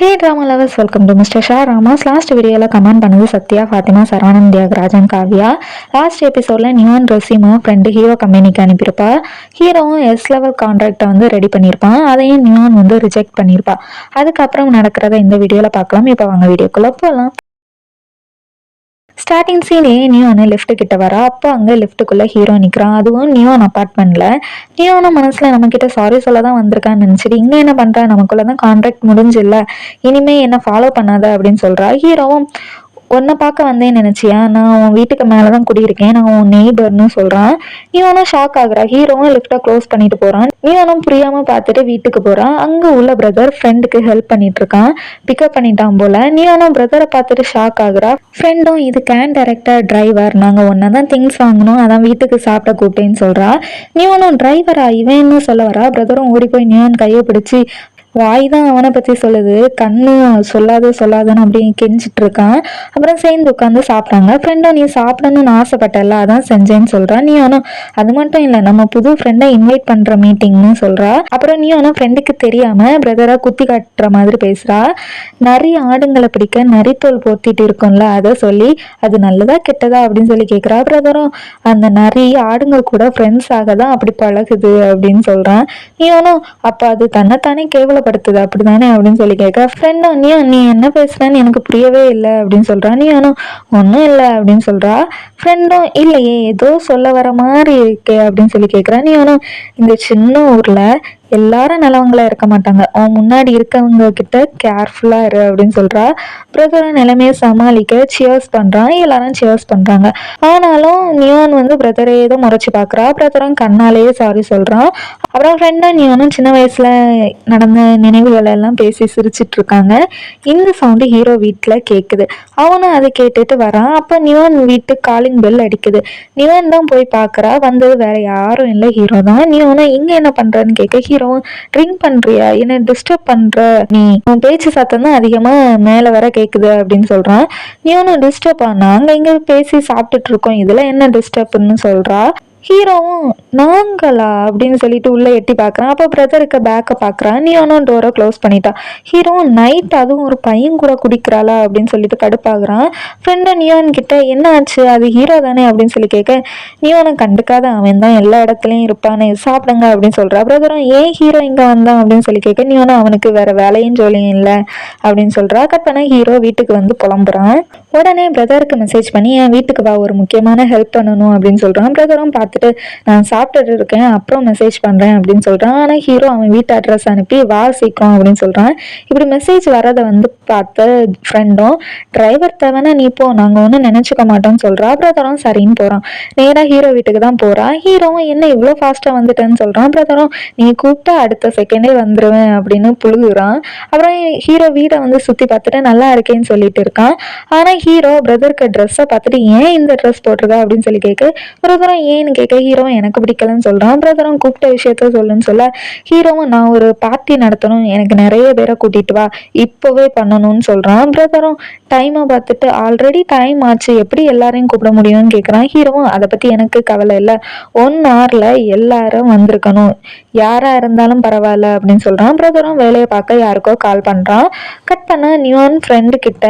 Hey drama lovers welcome to mister Shah ராமாஸ் last வீடியோவில் comment பண்ணது சத்யா ஃபாத்திமா சரவணன் தியாகராஜன் காவ்யா. லாஸ்ட் எபிசோடில் நியான் ரசிமா ஃப்ரெண்டு ஹீரோ கம்பெனிக்கு அனுப்பியிருப்பா. ஹீரோவும் எஸ் லெவல் கான்ட்ராக்டை வந்து ரெடி பண்ணியிருப்பான். அதையும் நியூன் வந்து ரிஜெக்ட் பண்ணியிருப்பா. அதுக்கப்புறம் நடக்கிறத இந்த வீடியோவில் பார்க்கலாம். இப்போ வாங்க வீடியோக்குள்ளே போகலாம் ஸ்டார்டிங் சீன்லேயே நியோனு லிஃப்ட் கிட்ட வரா. அப்போ அங்கே லிஃப்ட்டுக்குள்ளே ஹீரோ நிற்கிறான் அதுவும் நியோன் அப்பார்ட்மெண்ட்டில் நியோனும் மனசில் நம்மக்கிட்ட சாரி சொல்ல தான் வந்திருக்கான்னு நினச்சிட்டு இங்கே என்ன பண்ணுறா நமக்குள்ளே தான் கான்ட்ராக்ட் முடிஞ்சில்ல. இனிமே என்ன ஃபாலோ பண்ணாத அப்படின்னு சொல்கிறா ஹீரோவும் உன்னை பார்க்க வந்தேன்னு நினச்சியா? நான் உன் வீட்டுக்கு மேலே தான் குடியிருக்கேன். நான் உன் நெய்பர்னு சொல்கிறான் இவனும் ஷாக் ஆகுறா. ஹீரோவும் லிஃப்ட்டை க்ளோஸ் பண்ணிட்டு போகிறான் இவனும் புரியாமல் பார்த்துட்டு வீட்டுக்கு போகிறான் அங்கே உள்ள பிரதர் ஃப்ரெண்டுக்கு ஹெல்ப் பண்ணிட்டு இருக்கான். பிக்கப் பண்ணிட்டான் போல. நீவனும் பிரதரை பார்த்துட்டு ஷாக் ஆகுறா. ஃப்ரெண்டும் இது கேன் டைரக்டர் டிரைவர் நாங்கள் ஒன்றா தான் திங்ஸ் வாங்கணும். அதான் வீட்டுக்கு சாப்பிட கூப்பிட்டேன்னு சொல்கிறா நீவனும் டிரைவரா இவன் சொல்ல வரா? பிரதரும் ஓடி போய் நியான் கையை பிடிச்சி வாய் தான் அவனை பற்றி சொல்லுது. கண்ணு சொல்லாது சொல்லாதுன்னு அப்படியே கெஞ்சிட்டு இருக்கான். அப்புறம் சேர்ந்து உட்காந்து சாப்பிட்டாங்க. ஃப்ரெண்டா நீ சாப்பிடணும்னு ஆசைப்பட்டல அதான் செஞ்சேன்னு சொல்கிறான் நீ ஆனால் அது மட்டும் இல்லை நம்ம புது ஃப்ரெண்டை இன்வைட் பண்ணுற மீட்டிங்னு சொல்கிறா அப்புறம் நீ ஆனால் ஃப்ரெண்டுக்கு தெரியாமல் பிரதராக குத்தி காட்டுற மாதிரி பேசுகிறா நிறைய ஆடுங்களை பிடிக்க நரித்தோல் போத்திட்டு இருக்கும்ல அதை சொல்லி அது நல்லதா கெட்டதா? அப்படின்னு சொல்லி கேட்குறா பிரதரும் அந்த நிறைய ஆடுங்க கூட ஃப்ரெண்ட்ஸ் ஆக தான் அப்படி பழகுது அப்படின்னு சொல்கிறான் நீ ஒன்றும் அப்போ அது தன்னைத்தானே கேவலப்படுத்துது அப்படிதானே? அப்படின்னு சொல்லி கேட்க ஃப்ரெண்டும் நீ நீ என்ன பேசுறேன்னு எனக்கு புரியவே இல்லை அப்படின்னு சொல்கிறா நீ ஆனால் ஒன்றும் இல்லை அப்படின்னு சொல்கிறா ஃப்ரெண்டும் இல்லையே ஏதோ சொல்ல வர மாதிரி இருக்கே அப்படின்னு சொல்லி கேட்குறா. நீ ஆனால் இந்த சின்ன ஊரில் எல்லாரும் நல்லவங்களா இருக்க மாட்டாங்க. அவன் முன்னாடி இருக்கவங்க கிட்ட கேர்ஃபுல்லா இரு அப்படின்னு சொல்றா. பிரதரோட நிலைமையை சமாளிக்க சியர்ஸ் பண்றான் எல்லாரும் சியர்ஸ் பண்றாங்க. ஆனாலும் நியான் வந்து பிரதரை ஏதோ முறைச்சு பாக்குறா. பிரதரும் கண்ணாலேயே சாரி சொல்றான். அப்புறம் ஃப்ரெண்டும் நியானும் சின்ன வயசுல நடந்த நினைவுகளை எல்லாம் பேசி சிரிச்சிட்டு இருக்காங்க. இந்த சவுண்டு ஹீரோ வீட்டுல கேக்குது. அவனும் அதை கேட்டுட்டு வரான். அப்ப நியான் வீட்டு காலிங் பெல் அடிக்குது. நியான் தான் போய் பாக்குறா. வந்தது வேற யாரும் இல்லை. ஹீரோ தான். நியானும் இங்க என்ன பண்றன்னு கேட்க ஹீரோ ஹீரோவும் ட்ரிங்க் பண்றியா? என்ன டிஸ்டர்ப் பண்ற? நீ உன் பேச்சு சத்தம் தான் அதிகமா மேல வர கேக்குது அப்படின்னு சொல்றான். நீ ஒன்னும் டிஸ்டர்ப் நாங்க இங்க பேசி சாப்பிட்டுட்டு இருக்கோம். இதுல என்ன டிஸ்டர்ப்னு சொல்றா? ஹீரோவும் நாங்களா? அப்படின்னு சொல்லிட்டு உள்ளே எட்டி பார்க்குறான். அப்போ பிரதருக்கு பேக்கை பார்க்குறான். நீ ஒன்றும் டோரை க்ளோஸ் பண்ணிட்டான். ஹீரோவும் நைட் அதுவும் ஒரு பையன் கூட குடிக்கிறாளா? அப்படின்னு சொல்லிட்டு கடுப்பாகிறான். ஃப்ரெண்டு நியோன் கிட்ட என்ன ஆச்சு? அது ஹீரோ தானே? அப்படின்னு சொல்லி கேட்க நியோனை கண்டுக்காத. அவன் தான் எல்லா இடத்துலையும் இருப்பானே. சாப்பிடுங்க. அப்படின்னு சொல்கிறா பிரதரும் ஏன் ஹீரோ இங்கே வந்தான்? அப்படின்னு சொல்லி கேட்க நியோனும் அவனுக்கு வேற வேலையும் ஜோலியும் இல்லை. அப்படின்னு சொல்கிறா கட் பண்ண ஹீரோ வீட்டுக்கு வந்து புலம்புறான். உடனே பிரதருக்கு மெசேஜ் பண்ணி என் வீட்டுக்கு வா. ஒரு முக்கியமான ஹெல்ப் பண்ணணும். அப்படின்னு சொல்கிறான் பிரதரும் பார்த்து பார்த்துட்டு நான் சாப்பிட்டுட்டு இருக்கேன் அப்புறம் மெசேஜ் பண்ணுறேன் அப்படின்னு சொல்கிறான் ஆனால் ஹீரோ அவன் வீட்டு அட்ரஸ் அனுப்பி வா சீக்கிரம் அப்படின்னு சொல்கிறான் இப்படி மெசேஜ் வரதை வந்து பார்த்த ஃப்ரெண்டும் டிரைவர் தேவைன்னா நீ போ நாங்கள் ஒன்றும் நினச்சிக்க மாட்டோம்னு சொல்கிறா பிரதரும் சரின்னு போகிறான் நேராக ஹீரோ வீட்டுக்கு தான் போகிறான் ஹீரோவும் என்ன இவ்வளோ ஃபாஸ்ட்டாக வந்துட்டேன்னு சொல்கிறான் பிரதரும் நீ கூப்பிட்டா அடுத்த செகண்டே வந்துடுவேன் அப்படின்னு புழுகுறான். அப்புறம் ஹீரோ வீடை வந்து சுற்றி பார்த்துட்டு நல்லா இருக்கேன்னு சொல்லிட்டு இருக்கான். ஆனால் ஹீரோ பிரதருக்கு ட்ரெஸ்ஸை பார்த்துட்டு ஏன் இந்த ட்ரெஸ் போட்டிருக்கா? அப்படின்னு சொல்லி கேட்க பிரதரும் ஏன்னு கேட்க ஹீரோவும் எனக்கு பிடிக்கலன்னு சொல்கிறான் பிரதரும் கூப்பிட்ட விஷயத்த சொல்லுன்னு சொல்ல ஹீரோவும் நான் ஒரு பார்ட்டி நடத்தணும் எனக்கு நிறைய பேரை கூட்டிட்டு வா இப்போவே பண்ணணும்னு சொல்கிறான் பிரதரும் டைமை பார்த்துட்டு ஆல்ரெடி டைம் ஆச்சு எப்படி எல்லாரையும் கூப்பிட முடியும்னு கேட்குறான் ஹீரோவும் அதை பற்றி எனக்கு கவலை இல்லை. ஒன் ஹவரில் எல்லாரும் வந்திருக்கணும். யாராக இருந்தாலும் பரவாயில்ல அப்படின்னு சொல்கிறான் பிரதரும் வேலையை பார்க்க யாருக்கோ கால் பண்ணுறான் கட் பண்ண நியூன் ஃப்ரெண்டு கிட்ட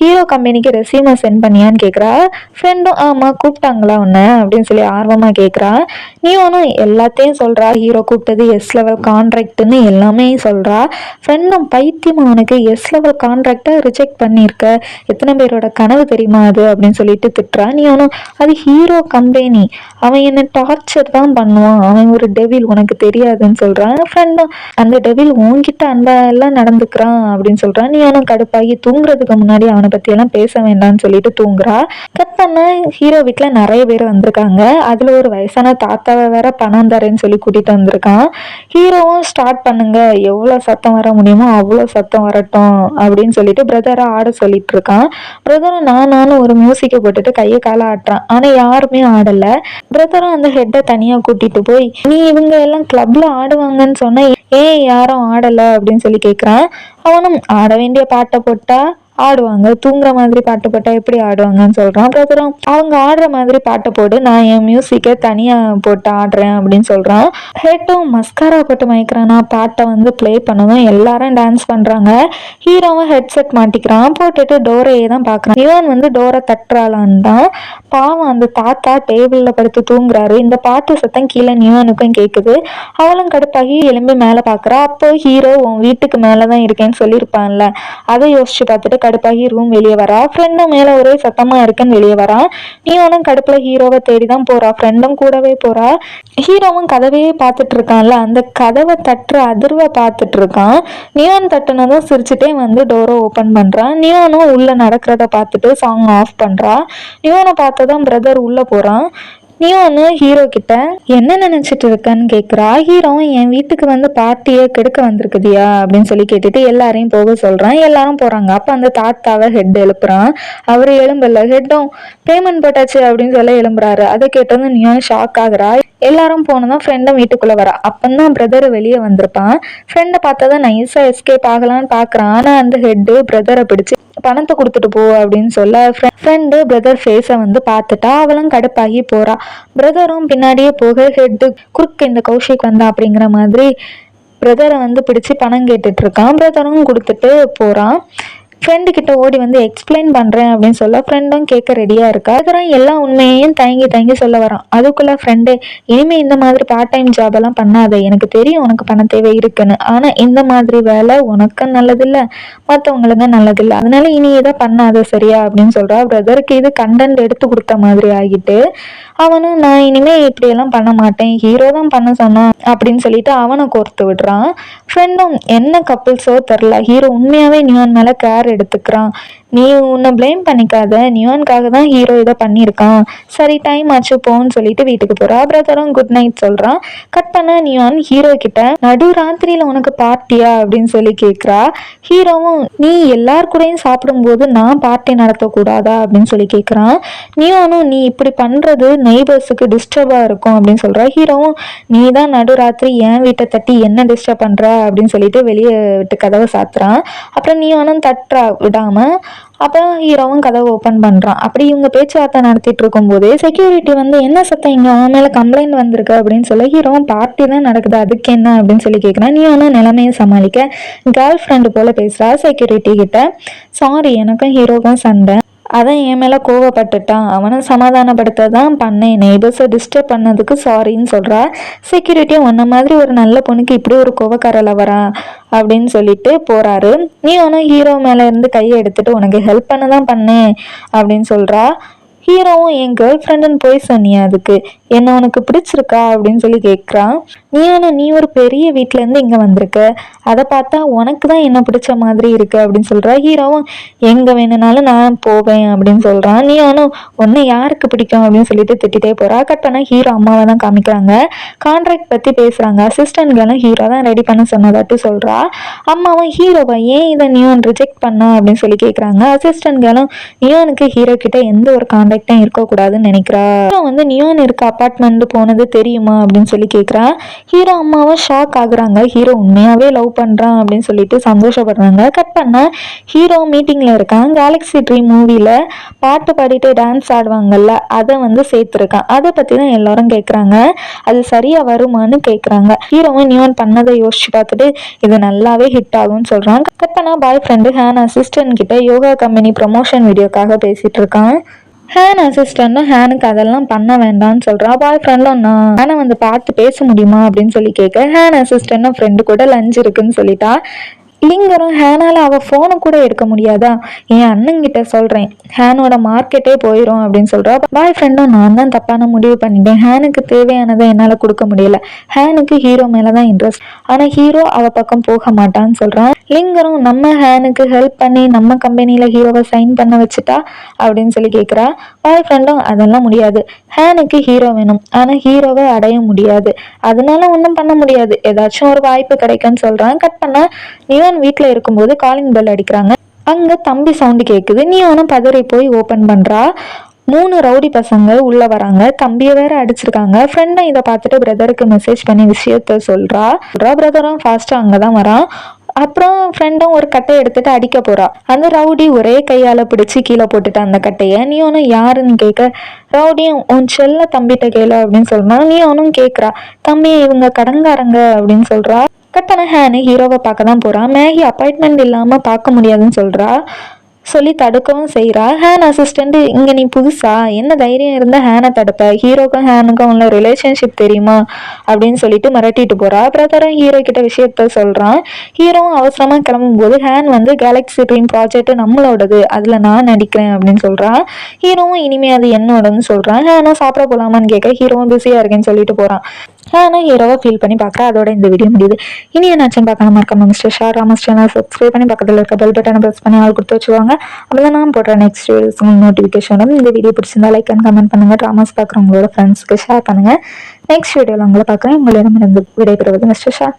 ஹீரோ கம்பெனிக்கு ரெசியூமை சென்ட் பண்ணியான்னு கேட்குறா ஃப்ரெண்டும் ஆமாம் கூப்பிட்டாங்களா உன்னை? அப்படின்னு சொல்லி ஆர்வமாக கேட்குறா ஒன்றும் எல்லாத்தையும் சொல்கிறா ஹீரோ கூப்பிட்டது எஸ் லெவல் கான்ட்ராக்ட்னு எல்லாமே சொல்கிறா ஃப்ரெண்டும் பைத்தியம் அவனுக்கு எஸ் லெவல் கான்ட்ராக்டை ரிஜெக்ட் பண்ணியிருக்க. எத்தனை பேரோட கனவு தெரியுமா அது? அப்படின்னு சொல்லிட்டு திட்டுறா. நீ ஒன்றும் அது ஹீரோ கம்பெனி அவன் என்ன டார்ச்சர் தான் பண்ணுவான். அவன் ஒரு டெவில் உனக்கு தெரியாதுன்னு சொல்கிறான் ஃப்ரெண்டும் அந்த டெவில் உன்கிட்ட அன்பா எல்லாம் நடந்துக்கிறான் அப்படின்னு சொல்கிறான் நீ ஒன்றும் கடுப்பாகி தூங்குறதுக்கு முன்னாடி அவனை பற்றியெல்லாம் பேச வேண்டாம்னு சொல்லிட்டு தூங்குறா. கட் பண்ண ஹீரோ வீட்டில் நிறைய பேர் வந்திருக்காங்க. அதில் ஒரு வயசான தாத்தாவை வேற பணம் தரேன்னு சொல்லி கூட்டிகிட்டு வந்திருக்கான். ஹீரோவும் ஸ்டார்ட் பண்ணுங்க எவ்வளோ சத்தம் வர முடியுமோ அவ்வளோ சத்தம் வரட்டும் அப்படின்னு சொல்லிட்டு பிரதரை ஆட சொல்லிட்டு இருக்கான். பிரதரும் நான் நானும் ஒரு மியூசிக்கை போட்டுட்டு கையை காலை ஆட்டுறான். ஆனால் யாருமே ஆடலை. பிரதரும் அந்த ஹெட்டை தனியாக கூட்டிட்டு போய் நீ இவங்க எல்லாம் கிளப்ல ஆடுவாங்கன்னு சொன்னால் ஏன் யாரும் ஆடலை? அப்படின்னு சொல்லி கேட்குறான் அவனும் ஆட வேண்டிய பாட்டை போட்டால் ஆடுவாங்க. தூங்குற மாதிரி பாட்டு போட்டால் எப்படி ஆடுவாங்கன்னு சொல்கிறான் அப்புறம் அவங்க ஆடுற மாதிரி பாட்டை போட்டு நான் என் மியூசிக்கை தனியாக போட்டு ஆடுறேன் அப்படின்னு சொல்கிறான் ஹெட்டும் மஸ்காரா போட்டு மயக்கிறானா? பாட்டை வந்து ப்ளே பண்ணதும் எல்லாரும் டான்ஸ் பண்ணுறாங்க ஹீரோவும் ஹெட்செட் மாட்டிக்கிறான். போட்டுட்டு டோரையே தான் பார்க்குறான் இவன் வந்து டோரை தட்டுறாளான் தான் பாவம் அந்த தாத்தா டேபிளில் படுத்து தூங்குறாரு. இந்த பாட்டு சத்தம் கீழே நியூவனுக்கும் கேட்குது அவளும் கடுப்பாகி எலும்பி மேலே பார்க்குறா அப்போ ஹீரோ உன் வீட்டுக்கு மேலே தான் இருக்கேன்னு சொல்லியிருப்பான்ல. அதை யோசிச்சு பார்த்துட்டு கடுப்பாகி ரூம் வெளியே வரா. ஃப்ரெண்டும் மேலே ஒரே சத்தமாக இருக்குன்னு வெளியே வரா. நியோனும் கடுப்பில் ஹீரோவை தேடி தான் போகிறா ஃப்ரெண்டும் கூடவே போகிறா ஹீரோவும் கதவையே பார்த்துட்டு இருக்கான்ல. அந்த கதவை தட்டுற அதிர்வை பார்த்துட்டு இருக்கான். நியோன் தட்டுனதும் சிரிச்சுட்டே வந்து டோரை ஓப்பன் பண்றான் நியோனும் உள்ளே நடக்கிறத பார்த்துட்டு சாங் ஆஃப் பண்றா. நியோனை பார்த்ததும் பிரதர் உள்ளே போகிறான் ஒன்று ஹீரோ கிட்ட என்ன நினைச்சிட்டு இருக்கன்னு கேட்குறா ஹீரோவும் என் வீட்டுக்கு வந்து பார்ட்டியை கெடுக்க வந்திருக்குதியா? அப்படின்னு சொல்லி கேட்டுட்டு எல்லாரையும் போக சொல்கிறான் எல்லாரும் போகிறாங்க அப்போ அந்த தாத்தாவை ஹெட் எழுப்புறான். அவர் எழும்பல. ஹெட்டும் பேமெண்ட் போட்டாச்சு அப்படின்னு சொல்ல எழும்புறாரு. அதை கேட்டதும் நீயும் ஷாக் ஆகுறா? எல்லாரும் போனதும் ஃப்ரெண்டும் வீட்டுக்குள்ளே வரா. அப்பந்தான் பிரதர் வெளியே வந்திருப்பான். ஃப்ரெண்டை பார்த்தா தான் நைஸாக எஸ்கேப் ஆகலான்னு பார்க்குறான் ஆனால் அந்த ஹெட்டு பிரதரை பிடிச்சு பணத்தை கொடுத்துட்டு போ அப்படின்னு சொல்ல ஃப்ரெண்டு பிரதர் ஃபேஸை வந்து பார்த்துட்டா அவளும் கடுப்பாகி போறா. பிரதரும் பின்னாடியே போக ஹெட்டு குறுக்கு இந்த கௌஷிக் வந்தா அப்படிங்கிற மாதிரி பிரதரை வந்து பிடிச்சி பணம் கேட்டுட்ருக்கான் பிரதரும் கொடுத்துட்டு போகிறான் ஃப்ரெண்டு கிட்ட ஓடி வந்து எக்ஸ்பிளைன் பண்ணுறேன் அப்படின்னு சொல்ல ஃப்ரெண்டும் கேட்க ரெடியாக இருக்கா? அதுக்கப்புறம் எல்லா உண்மையையும் தயங்கி தயங்கி சொல்ல வரான். அதுக்குள்ள ஃப்ரெண்டு இனிமேல் இந்த மாதிரி பார்ட் டைம் ஜாப் எல்லாம் பண்ணாத. எனக்கு தெரியும் உனக்கு பண தேவை இருக்குன்னு. ஆனால் இந்த மாதிரி வேலை உனக்கும் நல்லதில்லை மற்றவங்களுக்கு நல்லதில்லை. அதனால இனி இதை பண்ணாத சரியா? அப்படின்னு சொல்கிறா பிரதருக்கு இது கண்டென்ட் எடுத்து கொடுத்த மாதிரி ஆகிட்டு அவனும் நான் இனிமேல் இப்படியெல்லாம் பண்ண மாட்டேன். ஹீரோ தான் பண்ண சொன்னான். அப்படின்னு சொல்லிட்டு அவனை கோர்த்து விடுறான். ஃப்ரெண்டும் என்ன கப்பிள்ஸோ தெரில ஹீரோ உண்மையாவே நியான் மேல கேர் எடுத்துக்கிறான். நீ உன்னை ப்ளேம் பண்ணிக்காத. நியான்காக தான் ஹீரோ இதை பண்ணியிருக்கான். சரி டைம் ஆச்சு போன்னு சொல்லிட்டு வீட்டுக்கு போறா. பிரதரும் குட் நைட் சொல்றான். கட் பண்ண நியான் ஹீரோ கிட்ட நடு ராத்திரியில உனக்கு பார்ட்டியா? அப்படின்னு சொல்லி கேட்குறா ஹீரோவும் நீ எல்லார் கூடயும் சாப்பிடும்போது நான் பார்ட்டி நடத்தக்கூடாதா? அப்படின்னு சொல்லி கேட்குறான் நியானும் நீ இப்படி பண்றது நெய்பர்ஸுக்கு டிஸ்டர்பாக இருக்கும் அப்படின்னு சொல்கிறா ஹீரோவும் நீ தான் நடுராத்திரி என் வீட்டை தட்டி என்ன டிஸ்டர்ப் பண்ணுற அப்படின்னு சொல்லிட்டு வெளியே விட்டு கதவை சாத்துறான். அப்புறம் நீ தட்டுறா விடாமல் அப்போ ஹீரோவும் கதவை ஓப்பன் பண்ணுறான் அப்படி இவங்க பேச்சுவார்த்தை நடத்திட்டு இருக்கும்போதே செக்யூரிட்டி வந்து என்ன சத்தம் இங்கே? அவன் மேலே கம்ப்ளைண்ட் வந்திருக்கு அப்படின்னு சொல்லி ஹீரோவும் பார்ட்டி தான் நடக்குது. அதுக்கு என்ன? அப்படின்னு சொல்லி கேட்குறான் நீ ஒன்றும் நிலைமையை சமாளிக்க. கேர்ள் ஃப்ரெண்டு போல் பேசுகிறா செக்யூரிட்டி கிட்ட சாரி எனக்கும் ஹீரோக்கும் சண்டை. அதான் என் மேலே கோவப்பட்டுட்டான். அவனை சமாதானப்படுத்த தான் பண்ணேன் நெய்பர்ஸை டிஸ்டர்ப் பண்ணதுக்கு சாரின்னு சொல்கிறா செக்யூரிட்டியும் உன்ன மாதிரி ஒரு நல்ல பொண்ணுக்கு இப்படி ஒரு கோவக்காரல வரா அப்படின்னு சொல்லிட்டு போகிறாரு நீ ஒன்றும் ஹீரோ மேலே இருந்து கையை எடுத்துட்டு உனக்கு ஹெல்ப் பண்ண தான் பண்ணேன் அப்படின்னு சொல்கிறா ஹீரோவும் என் கேர்ள் ஃப்ரெண்டுன்னு போய் சொன்னியா அதுக்கு? என்ன உனக்கு பிடிச்சிருக்கா அப்படின்னு சொல்லி கேட்குறான் நீ ஆனால் நீ ஒரு பெரிய வீட்டிலேருந்து இங்கே வந்திருக்க? அதை பார்த்தா உனக்கு தான் என்ன பிடிச்ச மாதிரி இருக்கு அப்படின்னு சொல்கிறா ஹீரோவும் எங்கே வேணும்னாலும் நான் போவேன் அப்படின்னு சொல்கிறான் நீ ஆனால் உன்னை யாருக்கு பிடிக்கும் அப்படின்னு சொல்லிட்டு திட்டிகிட்டே போகிறா கட் பண்ணால் ஹீரோ அம்மாவை தான் காமிக்கிறாங்க. கான்ட்ராக்ட் பற்றி பேசுகிறாங்க அசிஸ்டன்ட்களும் ஹீரோ தான் ரெடி பண்ண சொன்னதாட்டு சொல்கிறா அம்மாவும் ஹீரோவை ஏன் இதை நியோன் ரிஜெக்ட் பண்ணா? அப்படின்னு சொல்லி கேட்குறாங்க அசிஸ்டன்ட்களும் நியோனுக்கு ஹீரோ கிட்ட எந்த ஒரு கான்டாக்டும் இருக்கக்கூடாதுன்னு நினைக்கிறா. ஹீரோ வந்து நியோன் இருக்க அப்பார்ட்மெண்ட் போனது தெரியுமா? அப்படின்னு சொல்லி கேட்குறா ஹீரோ அம்மாவும் ஷாக் ஆகுறாங்க. ஹீரோ உண்மையாகவே லவ் பண்ணுறான் அப்படின்னு சொல்லிட்டு சந்தோஷப்படுறாங்க. கட் பண்ண ஹீரோ மீட்டிங்கில் இருக்கான். கேலக்ஸி ட்ரீம் மூவியில் பாட்டு பாடிட்டு டான்ஸ் ஆடுவாங்கல்ல அதை வந்து சேர்த்துருக்கான். அதை பற்றி தான் எல்லாரும் கேட்குறாங்க அது சரியாக வருமான்னு கேட்குறாங்க ஹீரோவும் நியோன் பண்ணதை யோசிச்சு பார்த்துட்டு இது நல்லாவே ஹிட் ஆகும்னு சொல்கிறான் கட் பண்ணால் பாய் ஃப்ரெண்டு ஹேன் அசிஸ்டன்ட் கிட்ட யோகா கம்பெனி ப்ரமோஷன் வீடியோக்காக பேசிகிட்டு இருக்கான். ஹேன் அசிஸ்டன்ட்டும் ஹேனுக்கு அதெல்லாம் பண்ண வேண்டாம்னு சொல்கிறான் பாய் ஃப்ரெண்டும் நான் ஹேனை வந்து பார்த்து பேச முடியுமா அப்படின்னு சொல்லி கேட்க ஹேன் அசிஸ்டன்ட்டும் ஃப்ரெண்டு கூட லஞ்ச் இருக்குன்னு சொல்லிட்டா. லிங்கரும் ஹேனால அவள் ஃபோனை கூட எடுக்க முடியாதா? என் அண்ணங்கிட்ட சொல்கிறேன் ஹேனோட மார்க்கெட்டே போயிடும் அப்படின்னு சொல்கிறா பாய் ஃப்ரெண்டும் நான் தான் தப்பான முடிவு பண்ணிட்டேன். ஹேனுக்கு தேவையானதை என்னால் கொடுக்க முடியல. ஹேனுக்கு ஹீரோ மேலே தான் இன்ட்ரெஸ்ட் ஆனால் ஹீரோ அவள் பக்கம் போக மாட்டான்னு சொல்கிறான் லிங்கரும் நம்ம ஹேனுக்கு ஹெல்ப் பண்ணி நம்ம கம்பெனியில் ஹீரோவை சைன் பண்ண வச்சுட்டா அப்படின்னு சொல்லி கேட்குறா பாய் ஃப்ரெண்டும் அதெல்லாம் முடியாது. ஹேனுக்கு ஹீரோ வேணும். ஆனால் ஹீரோவை அடைய முடியாது. அதனால ஒன்றும் பண்ண முடியாது. ஏதாச்சும் ஒரு வாய்ப்பு கிடைக்கும்னு சொல்கிறான் கட் பண்ண நியோன் வீட்டில் இருக்கும்போது காலிங் பெல் அடிக்கிறாங்க. அங்கே தம்பி சவுண்டு கேட்குது நியோனும் பதறி போய் ஓப்பன் பண்ணுறா மூணு ரவுடி பசங்க உள்ள வராங்க. தம்பியை வேற அடிச்சிருக்காங்க. ஃப்ரெண்டும் இதை பார்த்துட்டு பிரதருக்கு மெசேஜ் பண்ணி விஷயத்த சொல்றா. பிரதரும் ஃபாஸ்ட்டாக அங்கே தான் வரான். அப்புறம் ஃப்ரெண்டும் ஒரு கட்டை எடுத்துட்டு அடிக்க போறா. அந்த ரவுடி ஒரே கையால பிடிச்சி கீழே போட்டுட்டு அந்த கட்டையை நீ ஒன்றும் யாருன்னு கேட்க? ரவுடியும் உன் செல்ல தம்பிட்ட கேளு அப்படின்னு சொல்றா. நீ ஒன்றும் கேட்குறா. தம்பி இவங்க கடங்காரங்க அப்படின்னு சொல்றா. கட்டண ஹேனு ஹீரோவை பார்க்க தான் போறான் மேகி அப்பாயின்மெண்ட் இல்லாம பார்க்க முடியாதுன்னு சொல்றா. சொல்லி தடுக்கவும் செய்கிறா ஹேன் அசிஸ்டண்ட்டு இங்கே நீ புதுசா? என்ன தைரியம் இருந்தால் ஹேனை தடுப்ப? ஹீரோக்கும் ஹேனுக்கும் உள்ள ரிலேஷன்ஷிப் தெரியுமா? அப்படின்னு சொல்லிட்டு மிரட்டிட்டு போகிறா பிரதரும் ஹீரோ கிட்ட விஷயத்த சொல்கிறான் ஹீரோவும் அவசரமாக கிளம்பும்போது ஹேன் வந்து கேலக்ஸி ட்ரீம் ப்ராஜெக்ட் நம்மளோடது. அதில் நான் நடிக்கிறேன் அப்படின்னு சொல்கிறான் ஹீரோவும் இனிமே அது என்னோடன்னு சொல்கிறான் ஹேனும் சாப்பிட போகலாமான்னு கேட்க ஹீரோவும் பிஸியாக இருக்கேன்னு சொல்லிட்டு போகிறான் ஆனால் ஹீரோவை ஃபீல் பண்ணி பார்க்க அதோட இந்த வீடியோ முடியுது. இனி என்னாச்சும் பார்க்கணும் மறக்காம மிஸ்டர் ஷார் ராமஸ் சேனல் சப்ஸ்கிரைப் பண்ணி பக்கத்தில் இருக்க பெல் பட்டனை ப்ரெஸ் பண்ணி ஆள் கொடுத்து வச்சுவாங்க அப்போ நான் போடுற நெக்ஸ்ட் வீடியோஸ் நோட்டிஃபிகேஷன் வரும் இந்த வீடியோ பிடிச்சிருந்தா லைக் அண்ட் கமெண்ட் பண்ணுங்க. ட்ராமாஸ் பார்க்குறவங்களோட ஃப்ரெண்ட்ஸ்க்கு ஷேர் பண்ணுங்க. நெக்ஸ்ட் வீடியோவில் உங்களை பார்க்குறேன். உங்களிடமிருந்து விடைபெறுவது மிஸ்டர் ஷா.